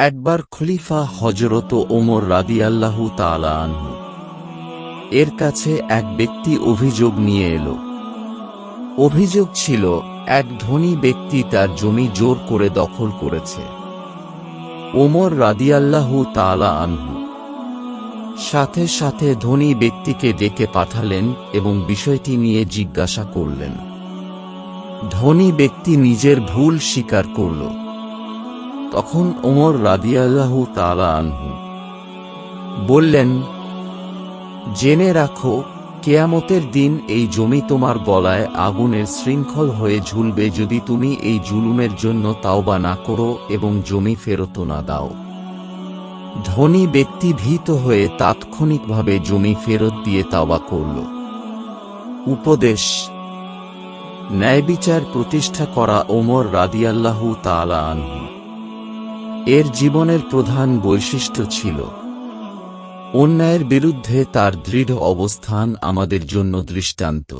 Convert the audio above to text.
একবার খলিফা হজরত ওমর রাদিয়াল্লাহু তাআলা আনহু। এর কাছে এক ব্যক্তি অভিযোগ নিয়ে এলো। অভিযোগ ছিল, এক ধনী ব্যক্তি তার জমি জোর করে দখল করেছে। ওমর রাদিয়াল্লাহু তাআলা আনহু। সাথে সাথে ধনী ব্যক্তিকে ডেকে পাঠালেন এবং বিষয়টি নিয়ে জিজ্ঞাসা করলেন। ধনী ব্যক্তি নিজের ভুল স্বীকার করল। তখন ওমর রাদিয়াল্লাহু তাআলা আনহু বললেন, জেনে রাখো, কেয়ামতের দিন এই জমি তোমার গলায় আগুনের শৃঙ্খল হয়ে ঝুলবে যদি তুমি এই জুলুমের জন্য তাওবা না করো এবং জমি ফেরত না দাও। ধনী ব্যক্তি ভীত হয়ে তাৎক্ষণিকভাবে জমি ফেরত দিয়ে তাওবা করল। উপদেশ, ন্যায়বিচার প্রতিষ্ঠা করা ওমর রাদিয়াল্লাহু তাআলা আনহু। এর জীবনের প্রধান বৈশিষ্ট্য ছিল। অন্যায়ের বিরুদ্ধে তার দৃঢ় অবস্থান আমাদের জন্য দৃষ্টান্ত।